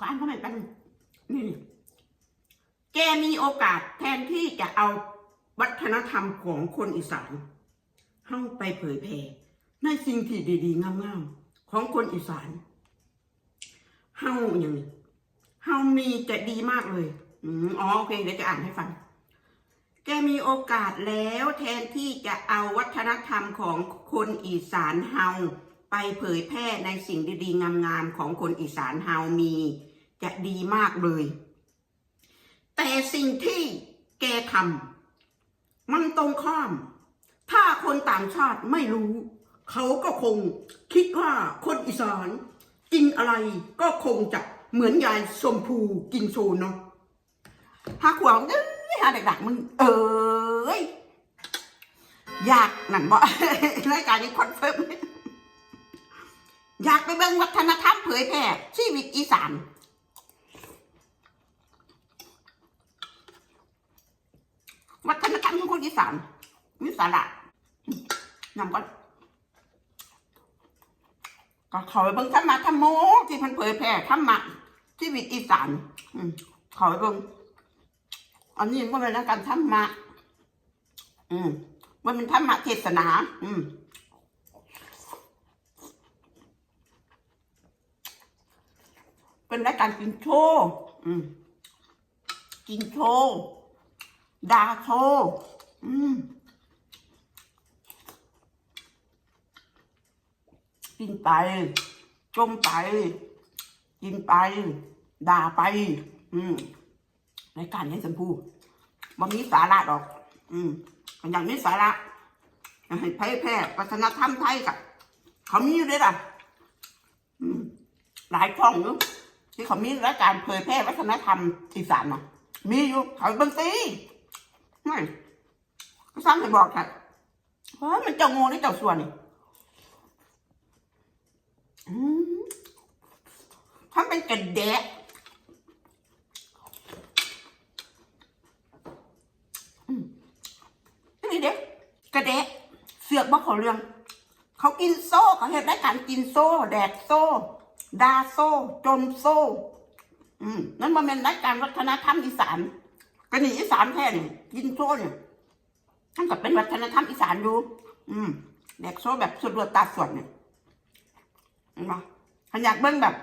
ขออ่านเข้ามาอีกแป๊บนึงนี่แกมีโอกาสแทนที่จะเอาวัฒนธรรมของคนอีสานเข้าไปเผยแผ่ในสิ่งที่ดีๆงามๆของคนอีสานเฮาอย่างนี้เฮามีจะดีมากเลยอ๋อโอเคเดี๋ยวจะอ่านให้ฟัง แกมีโอกาสแล้วแทนที่จะเอาวัฒนธรรมของคนอีสานเฮาไปเผยแพร่ในสิ่งดีๆงามๆของคนอีสานเฮามี จะดีมากเลย แต่สิ่งที่แกทำมันตรงข้าม ถ้าคนต่างชาติไม่รู้ เขาก็คงคิดว่าคนอีสานกินอะไรก็คงจะเหมือนยายสมพูกินโซนเนาะหาขวางเอ้ยหาเด็กๆมึงเอ้ยอยากนั่นบ่รายการนี้คอนเฟิร์มอยากไปเบิ่งวัฒนธรรมเผยแพร่ชีวิตอีสาน วัฒนธรรมของคนอีสานมีสาระนำก่อนก็ขาไปเบิ่งธรรมะธรรมโมที่พันเผยแพร่ธรรมะชีวิตอีสานอขาไปเบิ่งอันนี้มันเป็นการธรรมะ อืมมันเป็นธรรมะเทศนา อืมเป็นรายการกินโชว์อืมกินโชว์ ดาโชว์อืมกินไป จมไป กินไป ด่าไป อืมรายการนี้ชมพูมันมีสาระดอก อืมมันอย่างนี้สาระให้แพร่แพร่วัฒนธรรมไทยกับเขามีอยู่ด้วยล่ะหลายช่องอยู่ที่เขามีรายการเผยแพร่วัฒนธรรมอีสานนะมีอยู่เขาเบังซี ไม่ซ้ำให้บอกค่ะเฮ้ยมันเจ้าง่หรือเจ้าส่วนนี่อืมถ้าเป็นกระเดะอืมนี่เด็กกระเดะเสือกบ่เขาเรื่อง เขากินโซ่เขาเห็นได้การกินโซ่ แดกโซ่ ดาโซ่จมโซ่ อืมนั่นมันเป็นรายการวัฒนธรรมอีสาน กระหนีอีสานแท้เนี่ยกินโซ่เนี่ยท่านกับเป็นวัฒนธรรมอีสานอยู่ อืมแดกโซ่แบบสุดรวดตาสวดเนี่ยเห็นปะถ้าอยากเบิ้งแบบ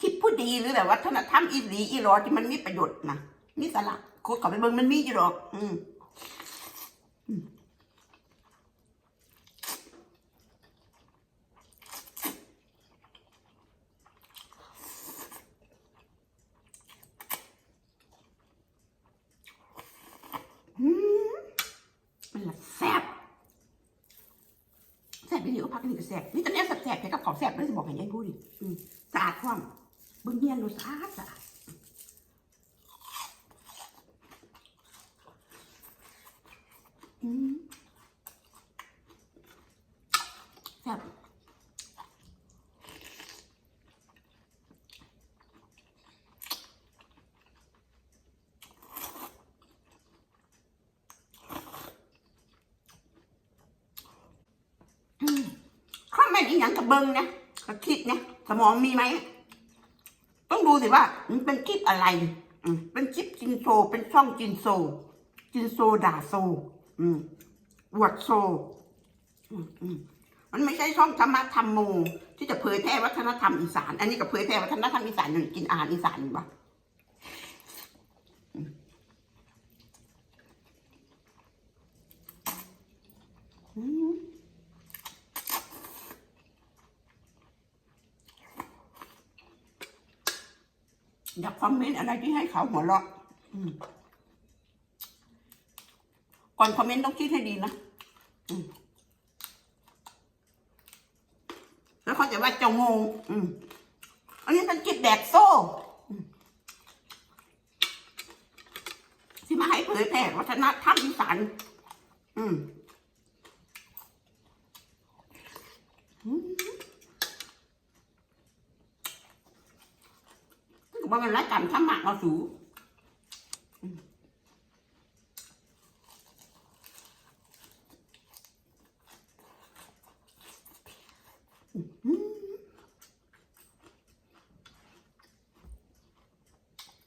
คลิปผู้ดีหรือแบบวัฒนธรรมอีหลีอีรอที่มันมีประโยชน์นะมีสาระโคตรเขาไปเบิ้งมันมีอยู่หรอก อืม อืมมันละแซ่บ แซ่บไปดิก็พักนี่ก็แสบนี่ตอนนี้แสบแค่กับของแซ่บเลยจะบอกให้ยายพูดดิสะอาดความบึ้งเงียนดูสะอาดสะอาดอืมแซ่บข้าแม่นอีห ยังกับเบิ้งนะกับคิดนะสมองมีไหม ต้องดูสิว่า มันเป็นคลิปอะไรเป็นคลิปจินโซ เป็นช่องจินโซ จินโซด่าโซ อืมอวดโซม,มันไม่ใช่ช่องธรรมะธรรมโม ที่จะเผยแพร่วัฒนธรรมอีสาน อันนี้ก็เผยแพร่วัฒนธรรมอีสานอยู่นี่กินอาหารอีสานอยู่ปะอืมอืม อย่าคอมเมนต์อะไรที่ให้เขาหัวเราะก่อนคอมเมนต์ต้องคิดให้ดีนะแล้วเขาจะว่าจ้างงอืมอันนี้เป็นกิจแดกโซ่ที่มาให้เผยแพร่วัฒนธรรมอีสานอืมอืม ก็บอกเป็นรายการธรรมะเราสูอืม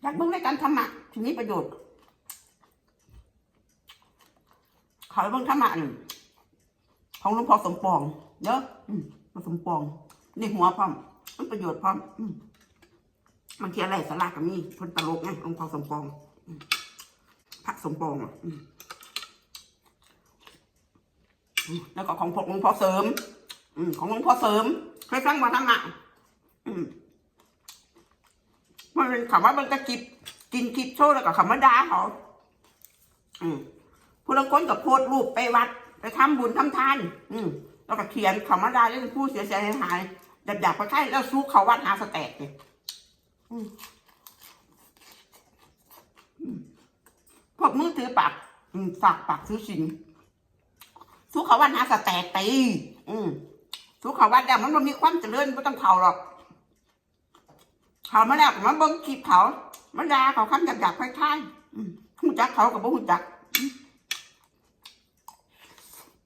อยากเบิ่งรายการธรรมะที่มีประโยชน์ขอให้เบิ่งธรรมะนี่งของหลวงพ่อสมปองเด้ออืมสมปอง นี่หัวพร้อมมันประโยชน์พร้อม มันเทียอะไรสลาระกับมีคนตลกไงหลวงพอสมปองพระสมปองอะแล้วก็ของพกหลวงพ่อเสริม อืของหลวงพ่อเสริมเคยฟังว่าธรรมะอืมมันเป็นคำว่ามันก็กินกินคิดโชว์แล้วก็คำว่าดาเขาอืมผู้ละคนกับโพสต์รูปไปวัด ไปทำบุญทำทาน อืมแล้วก็เขียนคำว่าดาเรื่องผู้เสียใจหายดับดับไปใช่แล้วสู้เขาวัดหาสแตกเลยอืมอืม พวกมือถือปากฝากปากซื้อสินสู้เขาวัดหาสแตกตีอืมสู้เขาวัดแล้วมันมันมีความเจริญไม่ต้องเผาหรอกเขามาแล้วก็มาเบิ้งคลิปเขามาด่าเขาคำหยาบๆคล้ายๆหุ่นจักเขากับบ่หูจักอืม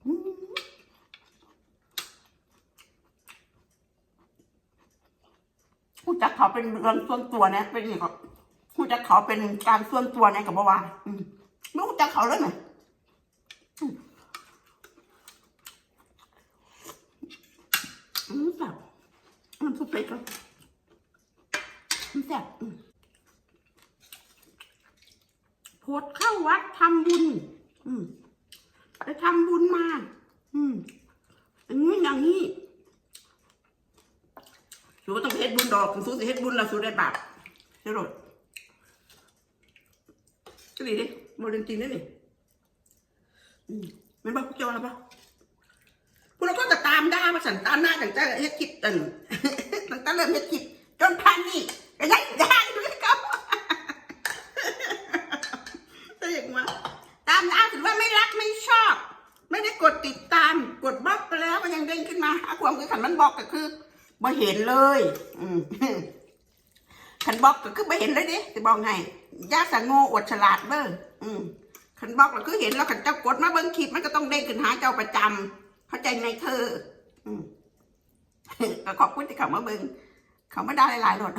อืม หูจักเขาเป็นเรื่องส่วนตัวนี่ยเป็นอย่างก็หูจักเขาเป็นการส่วนตัวนี่ยกับบ่ว่าไม่หูจักเขาเลยไหมอืมอืมแบบมันสุดเป็มันแซ่บโพดเข้าวัดทำบุญ อืมไปทำบุญมา อืมอย่างนี้อย่างนี้ สูต้องเฮ็ดบุญดอกสูสิเฮ็ดบุญแล้วสูได้บาปใช่หรอจะดีดิโมเดลจริงได้ดิมไม่บอกพวกเจ้าแล้วปะพวกเราก็จะตามได่ามาสั่นตามหน้าตั้งแต่เฮ็ดคลิปตันตั้งแต่เริ่มเฮ็ดคลิปจนพันนี่ก็ยังได้ด้วยครับแต่อย่างว่าตามน้าถือว่าไม่รักไม่ชอบ ไม่ได้กดติดตามกดบล็อกไปแล้วมันยังเด้งขึ้นมาหาความคือขันมันบอกก็คือ ไม่เห็นเลย อืมขันบล็อกก็คือไม่เห็นเลยดิจะบอกไงยาสังโง่อวดฉลาดเบ้ออืมขันบล็อกก็คือเห็นแล้วขันเจ้ากดมาเบิ้งคลิปมันก็ต้องเด้งขึ้นหาเจ้าประจำเข้าใจไหมเธอ อืมก็ขอบคุณที่เขามาเบิ้งเขามาได้หลายๆรถ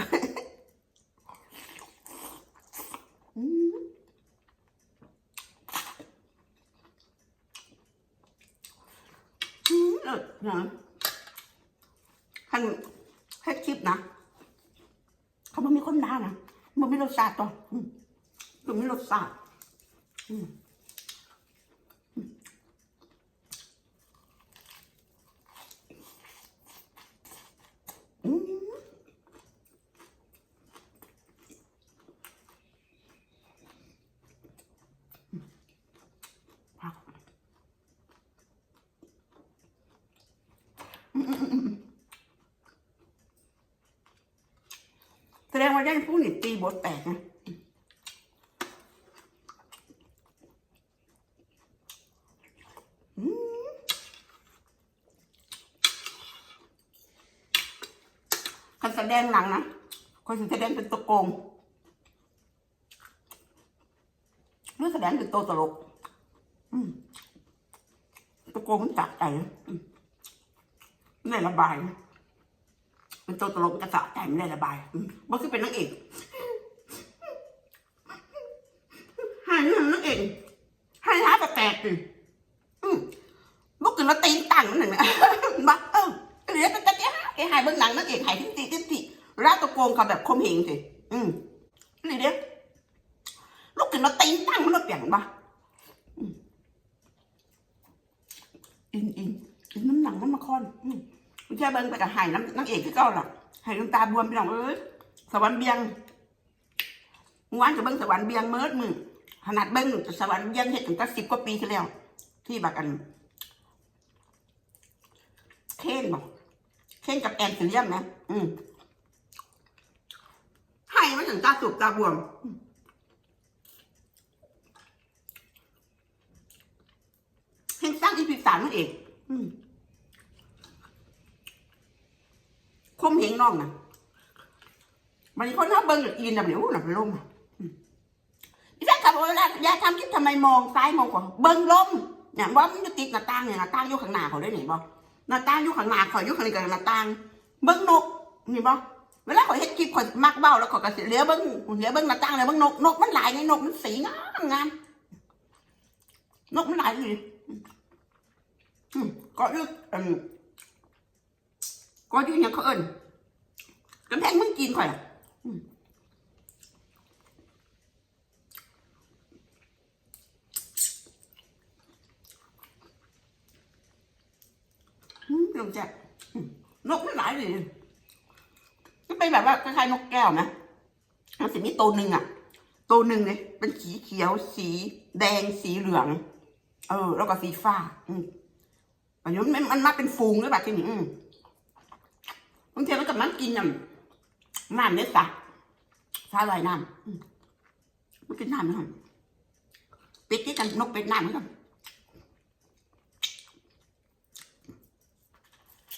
อืมอืมเลิศนะ ท่านให้คลิปนะเขาไม่มีคนด่านะมันไม่รสชาติต่อมันไม่รสชาติอืมอืมผักอืมอืมอืมอืมแสดงว่า ย่างผู้นี่ตีบทแตกนะอืมคนแสดงหนังนะคนแสดงเป็นตัวโกงหรือแสดงเป็นตัวตลกตัวโกงมันจับใจไม่ระบายนะ เป็นตัวตลกมันกระสะใจไม่ได้ระบายอืมมันคือเป็นนางเอกหายหนังนางเอกให้ร้าแปลกๆดิอืมบุกขึ้นมาตีนตั้งมันหนึ่งนะบักเออเหลือแต่ตะเกียบไอ้หายเบื้องหลังนางเอกหายทิ้งตีทิ้งตีร้ายตัวโกงเขาแบบคมเหงสิอืมนี่เด้อลุกขึ้นมาตีนตั้งมันแล้เปลี่ยนบ้าอินอินอินน้ำหนังน้ำมาคอนอืม ไม่ใช่เบิ้งไปกับหายน้ำนางเอกที่เก่าหรอกหายน้ำตาบวมพี่น้องเอ้ยสวรรค์เบียงงวนกับเบิ้งสวรรค์เบียงเมิดมือขนาดเบิ้งสวรรค์เบียงเห็ดถึงก็สิบกว่าปีที่แล้ว ที่บักกันเคนบอกเคนกับแอนสิเลียมนะอืมให้มันถึงตาสุบตาบวมอืมเห็นสร้างอีพีสามนั่นเอง อืมค มเหงน้องนะมันคนถ้าเบิ้งอีนนะเดี๋ยวหนับลมอะอืมอีสักขับเวลายายทำคิดทำไมมองซ้ายมองขวาเบิ้งลมเนี่ยว่ามันจะติดหน้าต่างเนี่ยหน้าต่างอยู่ข้างหน้าเขาได้ไหนบ่หน้าต่างอยู่ข้างหน้าขอยอยู่ข้างในกับหน้าต่าง เบิ้งนกนี่บ่เวลาข่อยเฮ็ดคลิปข่อยมักเบ้าแล้วข่อยก็สิเหลือเบิ่งเหลือเบิ่งหน้าต่างเลือเบิ่งนกนกมันหลายไงนกมันสีงามงามนกมันหลายเลยก็อยู่อืม ก็อยู่หยังเขาเอิ้นกำแพงมืองจีนข่อยลงแจ๊ะนกมันหลายเลยก็เป็นแบบว่าคล้ายๆนกแก้วนะมันสิมีตัวหนึ่งอะ ตัวหนึ่งเลยเป็นสีเขียว สีแดง สีเหลือง เออ แล้วก็สีฟ้า อืมอันนี้มันมันมาเป็นฟูงด้วยแบบที่นี่อืม บางทีมันกับมันกินอย่างน้ำเนี่ยสักฟ้าลอยน้ำมันกินน้ำนะครับเป็ดที่กันนกเป็ดน้ำเหมือนกัน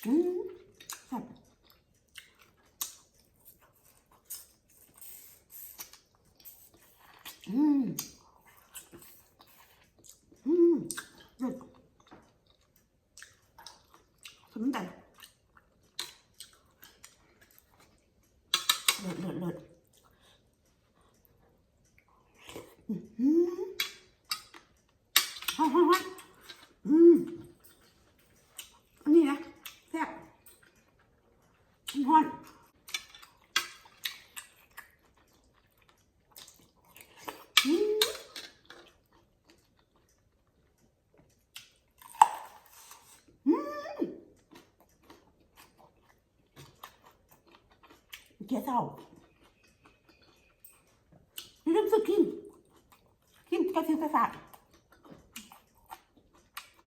อืมครับอืมอืมเลิศสมใจเลิศเลิศเลิศอืมฮ่าฮ่าฮ่าอืมอันนี้นะแซ่บฮ้อนอืม เจ๊เศร้าเรื่องสุ